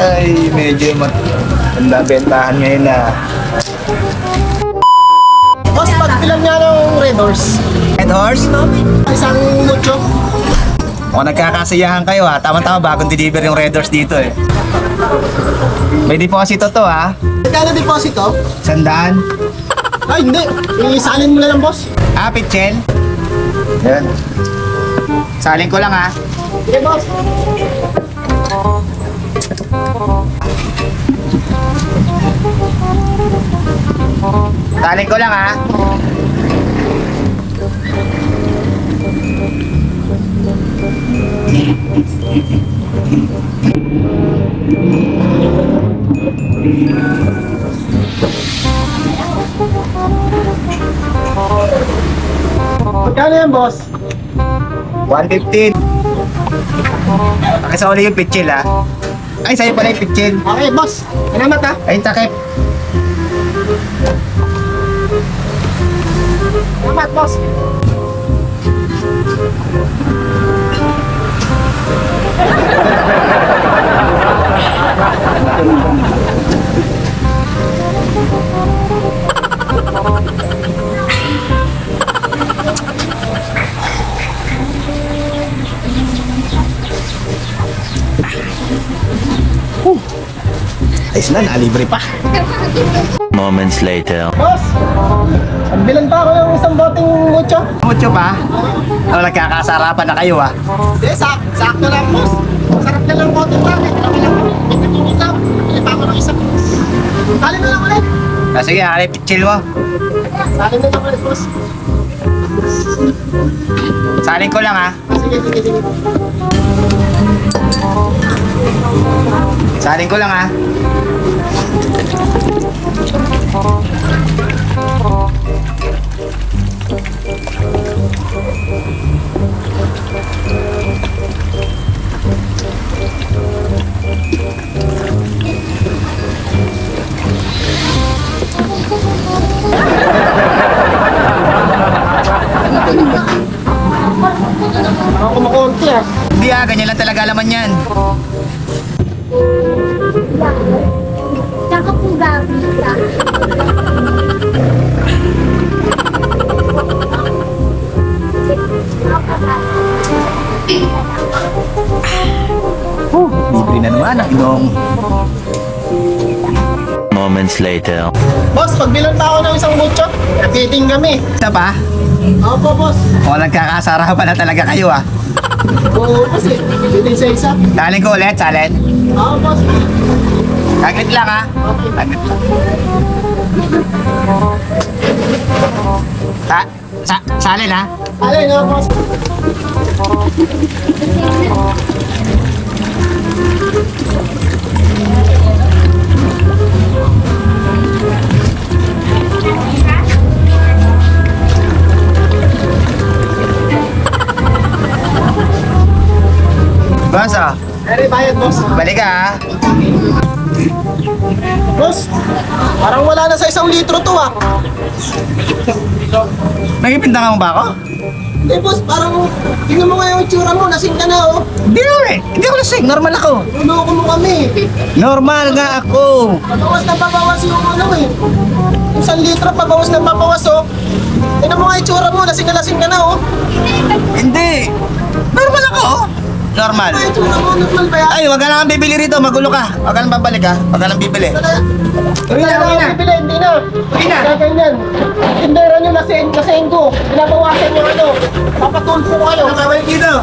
Ay, medyo mat ang bentahan ngayon na. Boss, pagbilang niya ng Red Horse. Red Horse? Isang mucho. Mukhang nagkakasiyahan kayo ha. Tama-tama bagong deliver yung Red Horse dito eh. May deposit to ha. Magkano deposito? Sandaan. Ay, hindi. Isalin mo na lang, boss. Ah, pitchen. Yan. Salin ko lang ha. Sige, boss. Salin ko lang ha. Magkano yan, boss? 115. Pakisa ulit yung pitchil ha. Ay, sa'yo pala yung pitchil. Okay, boss. Salamat, ha. Ay, takip. Salamat, boss. Ayos na, nalibre pa. Moments later. Boss, pagbilang pa ako ng isang boteng mucho. Mucho pa? Ano, nagkakasarapan na kayo ha. Hindi, sak sakto lang, boss. Sarap na lang boteng bakit. Kami lang. Pinagpipit lang. Pili pa ako ng isa. Salin na lang ulit. Ah, sige, yung pitchil mo? Salin na lang ulit, boss. Salin ko lang ha. Ah, Sige, sige, sige. Salin ko lang ha. Ako kumukunti, ah. Hindi ah, ganyan lang talaga laman yan. Tsaka po gabi sa Libre na naman ang inong. Moments later. Boss, pagbilang pa ako ng isang mucho. Nakiting kami. Isa pa? Opo, boss. Mukhang nagkakasarapan na talaga kayo ah. Oo, boss eh. Biting sa isa. Salin ko ulit, salin. Oo, boss. Saglit lang ha. Okay. Saglit lang. Sa, sa, salin ha. Alin, oo, boss. Ah, Eri, bayad, boss. balik ka ha. Boss, parang wala na sa isang litro to, ah. Nagipintangan mo ba ako? Eh, boss, parang tingnan mo nga yung itsura mo. Lasing ka na, oh. Hindi naman eh. Hindi ako lasing. Normal ako. Luloko mo kami. Normal nga ako. Pabawas na pabawas yung ano, eh. Yung isang litro, pabawas na pabawas, oh. Tingnan mo nga yung mo. Lasing na lasing ka na, oh. Hindi. Normal ako. Normal. Ay, wag ka na bibili rito. Magulo ka. Wag ka nang babalik ha. Wag ka nang bibili. Uy, na, uy na. Bibili, hindi na. Uy na. Gaganyan. Tindera nyo, nasain, nasain ko. Pinabawasan nyo ano. Papatulpo kayo. Nakaway dito.